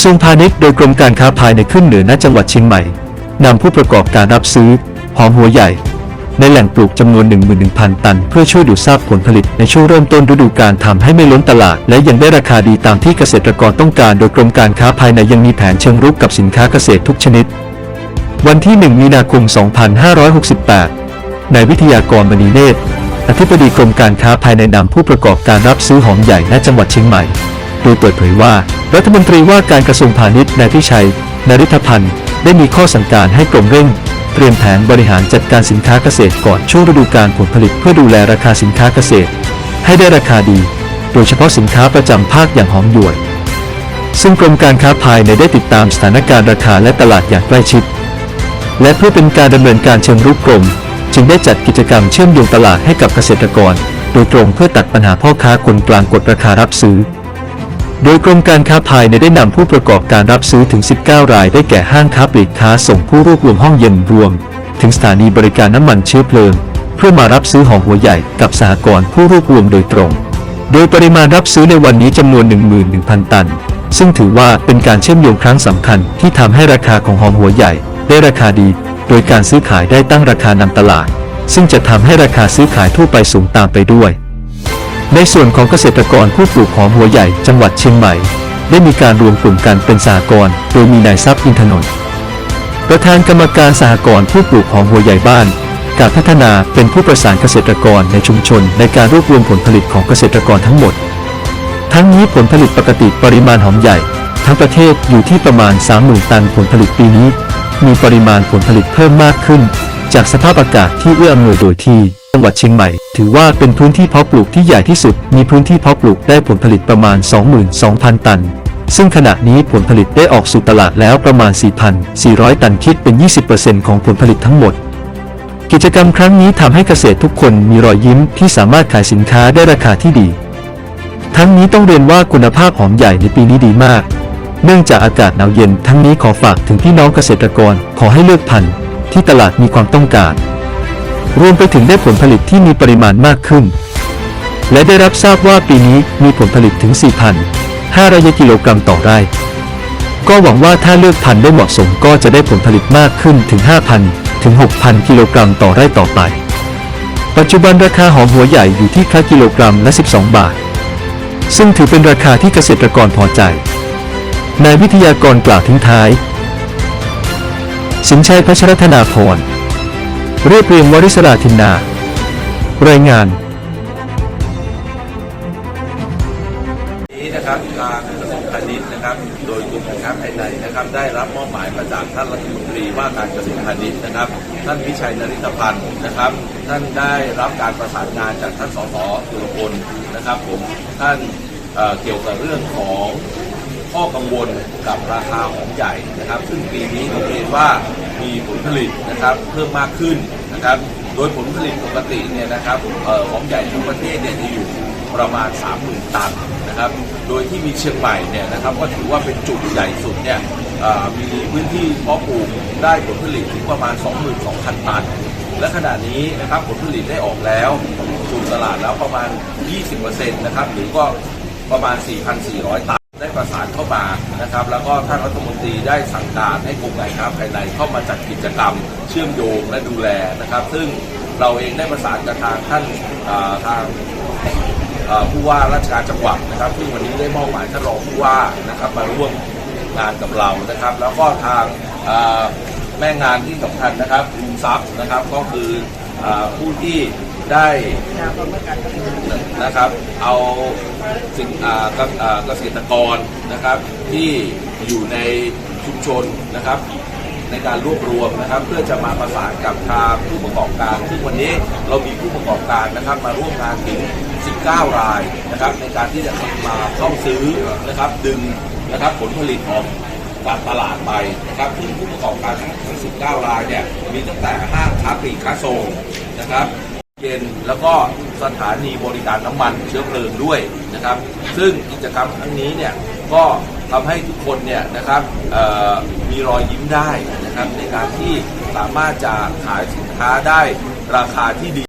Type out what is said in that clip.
ระทรวงพาณิชย์โดยกรมการค้าภายในขึ้นเหนือณจังหวัดเชียงใหม่นำผู้ประกอบการรับซื้อหอมหัวใหญ่ ในแหล่งปลูกจำนวน 11,000 ตัน เพื่อช่วยดูดซับผลผลิตในช่วงเริ่มต้นฤดูกาลทำให้ไม่ล้นตลาด และยังได้ราคาดีตามที่เกษตรกรต้องการ โดยกรมการค้าภายในยังมีแผนเชิงรุกกับสินค้าเกษตรทุกชนิด วันที่ 1 มีนาคม 2568นายวิทยากรมณีเนตรอธิบดีกรมการค้าภายในนำผู้ประกอบการรับซื้อหอมใหญ่ณจังหวัดเชียงใหม่ โดยเปิดเผยว่า รัฐมนตรีว่าการกระทรวงพาณิชย์นายพิชัยนริธพันธ์ได้มีข้อสั่งการให้กรมเร่ง เตรียมแผนบริหารจัดการสินค้าเกษตรก่อนช่วงฤดูกาลผลผลิตเพื่อดูแลราคาสินค้าเกษตร ให้ได้ราคาดี โดยเฉพาะสินค้าประจำภาคอย่างหอมหยวดซึ่งกรมการค้าภายในได้ติดตามสถานการณ์ราคาและตลาดอย่างใกล้ชิด และเพื่อเป็นการดำเนินการเชิงรุกกรม จึงได้จัดกิจกรรมเชื่อมโยงตลาดให้กับเกษตรกร โดยตรงเพื่อตัดปัญหาพ่อค้าคนกลางกดราคารับซื้อ โดยกรมการค้าภายในได้นำผู้ประกอบการรับซื้อถึง 19 รายได้แก่ห้างค้าปลีกค้าส่งผู้รวบรวมห้องเย็นรวม ถึงสถานีบริการน้ำมันเชื้อเพลิง เพื่อมารับซื้อหอมหัวใหญ่กับสหกรณ์ผู้รวบรวมโดยตรง โดยปริมาณรับซื้อในวันนี้จำนวน 11,000 ตัน ซึ่งถือว่าเป็นการเชื่อมโยงครั้งสำคัญที่ทำให้ราคาของหอมหัวใหญ่ ได้ราคาดี โดยการซื้อขายได้ตั้งราคานำตลาด ซึ่งจะทำให้ราคาซื้อขายทั่วไปสูงตามไปด้วย ในส่วนของเกษตรกรผู้ปลูกหอมหัวใหญ่จังหวัดเชียงใหม่ ได้มีการรวมกลุ่มกันเป็นสหกรณ์โดยมีนายทรัพย์อินทนนท์ประธานกรรมการสหกรณ์ผู้ปลูกหอมหัวใหญ่บ้าน การพัฒนาเป็นผู้ประสานเกษตรกรในชุมชน ในการรวบรวมผลผลิตของเกษตรกรทั้งหมด ทั้งนี้ผลผลิตปกติปริมาณหอมใหญ่ ทั้งประเทศอยู่ที่ประมาณ 30,000 ตันผลผลิตปีนี้ มีปริมาณผลผลิตเพิ่มมากขึ้น จากสภาพอากาศที่เอื้ออำนวยโดยที่ จังหวัดเชียงใหม่ ถือว่าเป็นพื้นที่เพาะปลูกที่ใหญ่ที่สุด มีพื้นที่เพาะปลูกได้ผลผลิตประมาณ 22,000 ตัน ซึ่งขณะนี้ผลผลิตได้ออกสู่ตลาดแล้วประมาณ 4,400 ตันคิดเป็น 20%ของผลผลิตทั้งหมด กิจกรรมครั้งนี้ทำให้เกษตรทุกคนมีรอยยิ้มที่สามารถขายสินค้าได้ราคาที่ดี ทั้งนี้ต้องเรียนว่าคุณภาพหอมใหญ่ในปีนี้ดีมาก เนื่องจากอากาศหนาวเย็นทั้งนี้ขอฝากถึงพี่น้องเกษตรกร ขอให้เลือกพันธุ์ที่ตลาดมีความต้องการ รวมไปถึงได้ผลผลิตที่มีปริมาณมากขึ้น และได้รับทราบว่าปีนี้มีผลผลิตถึง 4,500กิโลกรัมต่อไร่ ก็หวังว่าถ้าเลือกพันธุ์ได้เหมาะสมก็จะได้ผลผลิตมากขึ้นถึง 5,000 ถึง 6,000 กิโลกรัมต่อไร่ต่อไป ปัจจุบันราคาหอมหัวใหญ่อยู่ที่ค่ากิโลกรัมละ 12 บาท ซึ่งถือเป็นราคาที่เกษตรกรพอใจ นายวิทยากรกล่าวทิ้งท้าย สินชัยพัชรธนาพร เรียบเรียงวริศราธินนา รายงานนี้นะครับทางกระทรวงพาณิชย์นะครับ โดยกรมการค้าภายในนะครับ ได้รับมอบหมายมาจากท่านรัฐมนตรีว่าการกระทรวงพาณิชย์นะครับ ท่านพิชัยนริตพันธ์นะครับ ท่านได้รับการประสานงานจากท่านสสสุรพลนะครับผมท่านเเกี่ยวกับเรื่องของ ข้อกังวลกับราคาหอมใหญ่นะครับ ซึ่งปีนี้ต้องเรียนว่ามีผลผลิตนะครับเพิ่มมากขึ้นนะครับ โดยผลผลิตปกติเนี่ยนะครับเอ่อหอมใหญ่ทั้งประเทศเนี่ยจะอยู่ประมาณ 30,000 ตันนะครับ โดยที่มีเชียงใหม่เนี่ยนะครับก็ถือว่าเป็นจุดใหญ่สุดเนี่ยมีพื้นที่เพาะปลูกได้ผลผลิตถึงประมาณ 22,000 ตัน และขณะนี้นะครับผลผลิตได้ออกแล้วสู่ตลาดแล้วประมาณ 20%นะครับหรือก็ประมาณ 4,400 ตัน ได้ประสานเข้ามานะครับ แล้วก็ท่านรัฐมนตรีได้สั่งการให้กรมการค้าภายในเข้ามาจัดกิจกรรม เชื่อมโยงและดูแลนะครับ ซึ่งเราเองได้ประสานกับทางท่านาทางผู้ว่าราชการจังหวัดนะครับซึ่งวันนี้ได้มอบหมายท่านรองผู้ว่านะครับมาร่วมงานกับเรานะครับ แล้วก็ทางแม่งานที่สำคัญนะครับลุงทรัพย์นะครับก็คืออผู้ที่ ได้นะครับเอาสิ่งอ่าเกอ่าเกษตรกรนะครับที่อยู่ในชุมชนนะครับ ในการรวบรวมนะครับ เพื่อจะมาประสานกับทางผู้ประกอบการซึ่งวันนี้เรามีผู้ประกอบการนะครับ มาร่วมงานถึง 19 รายนะครับ ในการที่จะมาเข้าซื้อนะครับ ดึงนะครับผลผลิตออกจากตลาดไปนะครับซึ่งผู้ประกอบการทั้ง 19 รายเนี่ยมีตั้งแต่ห้างค้าปลีกค้าส่งนะครับ เย็นแล้วก็สถานีบริการน้ำมันเชื้อเพลิงด้วยนะครับ ซึ่งกิจกรรมครั้งนี้เนี่ยก็ทำให้ทุกคนเนี่ยนะครับมีรอยยิ้มได้นะครับในการที่สามารถจะขายสินค้าได้ราคาที่ดี